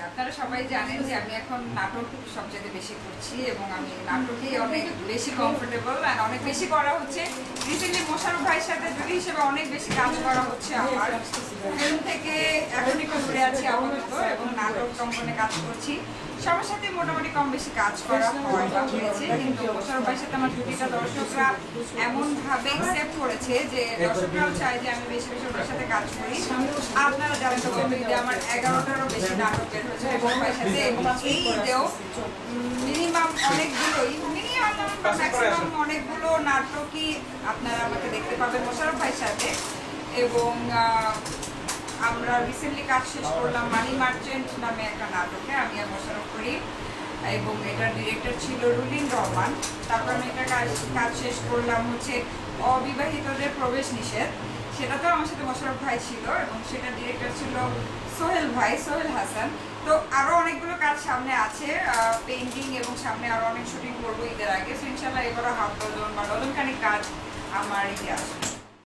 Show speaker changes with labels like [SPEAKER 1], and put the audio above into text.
[SPEAKER 1] আচ্ছা আপনারা সবাই জানেন যে আমি এখন নাটক সবচেয়ে বেশি করছি এবং আমি নাটকেই অনেক বেশি কমফোর্টেবল আর অনেক বেশি করা হচ্ছে। রিসেন্টলি মোশারফ ভাইয়ের সাথে জুড়ি হিসেবে অনেক বেশি কাজ করা হচ্ছে আমার। ফিল্ম থেকে এখন একটু ঘুরে আছি আপাতত এবং নাটক অঙ্কনে কাজ করছি। সবার সাথে মোটামুটি কম বেশি কাজ করা হয় হয়েছে, কিন্তু ভাইয়ের সাথে আমার দর্শকরা এমনভাবে অ্যাকসেপ্ট করেছে যে দর্শকরাও চায় যে আমি বেশি বেশি ওদের সাথে কাজ করি। আপনারা জানেন তো যে আমার এগারোটারও বেশি নাটক হয়েছে সাথে। এই মিনিমাম অনেকগুলোই মিনিমাম ম্যাক্সিমাম অনেকগুলো নাটকই আপনারা আমাকে দেখতে পাবেন মোশারফ ভাইয়ের সাথে। এবং আমরা রিসেন্টলি কাজ শেষ করলাম মানি মার্চেন্ট নামে একটা নাটকে, আমি আর মোশারফ করি এবং এটার ডিরেক্টর ছিল রুলিন রহমান। তারপর আমি একটা কাজ কাজ শেষ করলাম হচ্ছে অবিবাহিতদের প্রবেশ নিষেধ। সেটা তো আমার সাথে মোশারফ ভাই ছিল, এবং সেটা ডিরেক্টর ছিল সোহেল ভাই, সোহেল হাসান। তো আরও অনেকগুলো কাজ সামনে আছে পেন্টিং এবং সামনে আরও অনেক শুটিং করব ঈদের আগে। সো ইনশাল্লাহ এবারও হাফ ডজন বা ডজন খানিক কাজ আমার ঈদে আসবে।